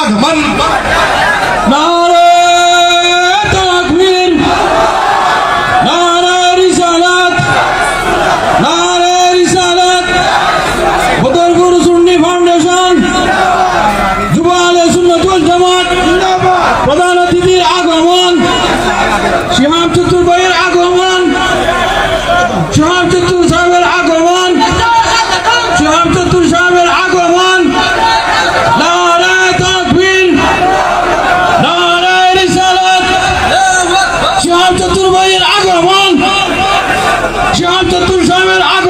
আগমন। প্রধান অতিথির আগমন শিহাব চতুর্বয়ের আগমন শিহাব চতুর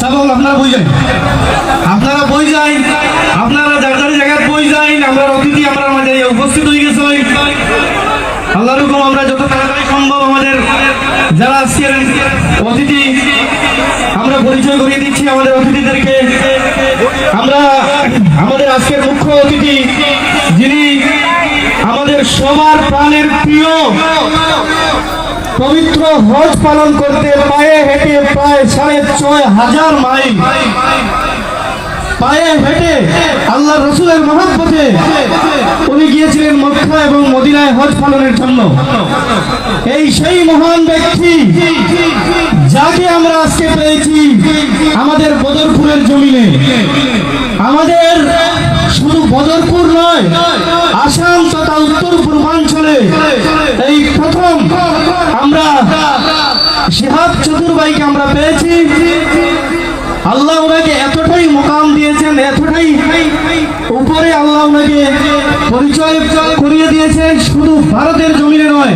সাবল আপনারা বই যান। আপনারা বই যাই আপনারা যার যার জায়গায় বই যাই আমরা অতিথি, আমরা মাঝে উপস্থিত হয়ে গেছে। আল্লাহর আমরা যত তাড়াতাড়ি সম্ভব আমাদের যারা আজকের অতিথি, আমরা পরিচয় করিয়ে দিচ্ছি আমাদের অতিথিদেরকে। আমরা আমাদের আজকের মুখ্য অতিথি, যিনি আমাদের সবার প্রাণের প্রিয় পবিত্র হজ পালন করতে পায়ে হেঁটে প্রায় সাড়ে ছয় হাজার মাইল। পায়ে হেঁটে আল্লাহ রসুলের মহাব্বতে উনি গিয়েছিলেন মক্কা এবং মদিনায় হজ পালনের জন্য। এই সেই মহান ব্যক্তি যাকে আমরা আজকে পেয়েছি আমাদের বদরপুরের জমিনে। আমাদের শুধু বদরপুর নয়, আসাম তথা উত্তর পূর্বাঞ্চলে এই প্রথম আমরা শিহাব চতুর্বাইকে আমরা পেয়েছি। আল্লাহ ওনাকে এতটাই মোকাম দিয়েছেন, এতটাই উপরে আল্লাহ ওনাকে পরিচয় করিয়ে দিয়েছেন, শুধু ভারতের জমিনে নয়,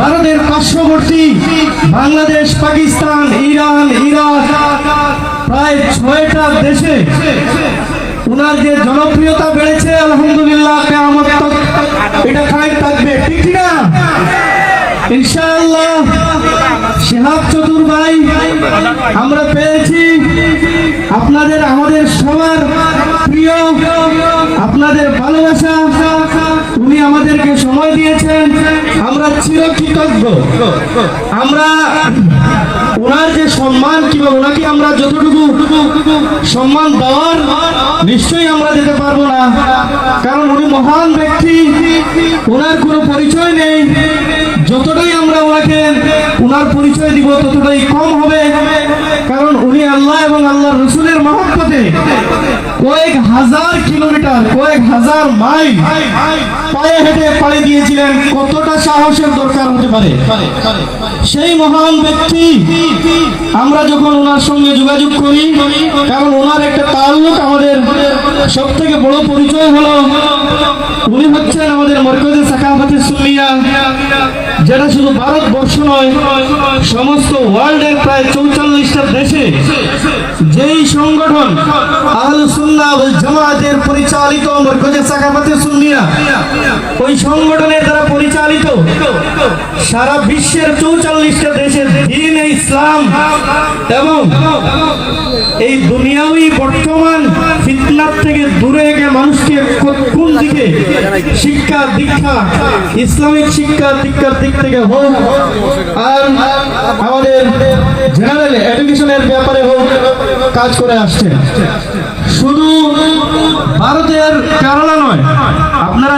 ভারতের পার্শ্ববর্তী বাংলাদেশ, পাকিস্তান, ইরান, ইরাক, প্রায় ছয়টা দেশে ওনার যে জনপ্রিয়তা বেড়েছে, আলহামদুলিল্লাহ এটা কায়েম থাকবে, ঠিক না ইনশাআল্লাহ শিহাব চতুর ভাই, আমরা পেয়েছি আপনাদের, আমাদের সবার প্রিয়, আপনাদের ভালোবাসা। উনি আমাদেরকে সময় দিয়েছেন। আমরা চিরকৃতজ্ঞ। আমরা ওনার যে সম্মান কিংবা ওনাকে আমরা যতটুকু সম্মান দেওয়ার, নিশ্চয়ই আমরা দিতে পারব না। কারণ উনি মহান ব্যক্তি। ওনার কোনো পরিচয় নেই। যতটাই আমরা ওনাকে ওনার পরিচয় দিব ততটাই কম হবে। কারণ উনি আল্লাহ এবং আল্লাহ রসুলের মহব্বতে কয়েক হাজার কিলোমিটার, কয়েক হাজার মাইল পায়ে হেঁটে পাড়ি দিয়েছিলেন। কতটা সাহসের দরকার হতে পারে? সেই মহান ব্যক্তি আমরা যখন ওনার সঙ্গে যোগাযোগ করি, কারণ ওনার একটা তাল্লুক আমাদের সব থেকে বড় পরিচয় হলো। উনি হচ্ছেন আমাদের মরকজে সাকাফাতে সুনিয়া যেটা শুধু ভারতবর্ষ নয়, সমস্ত ওয়ার্ল্ডের প্রায় চৌচল্লিশটা দেশে যেই সংগঠন আহলে সুন্নাহ জামাতের পরিচালিত ওই সংগঠনের দ্বারা পরিচালিত সারা বিশ্বের চৌচল্লিশটা দেশের দিন ইসলাম। এবং এই দুনিয়াবি বর্তমান ফিতনার থেকে দূরে গিয়ে মানুষকে কোন দিকে শিক্ষা, দীক্ষা, ইসলামিক শিক্ষা, দীক্ষার দিক থেকে হোক, আর আমাদের জেনারেল এডুকেশনের ব্যাপারে হোক, কাজ করে আসছে। শুধু ভারতের কেরালা নয়, আপনারা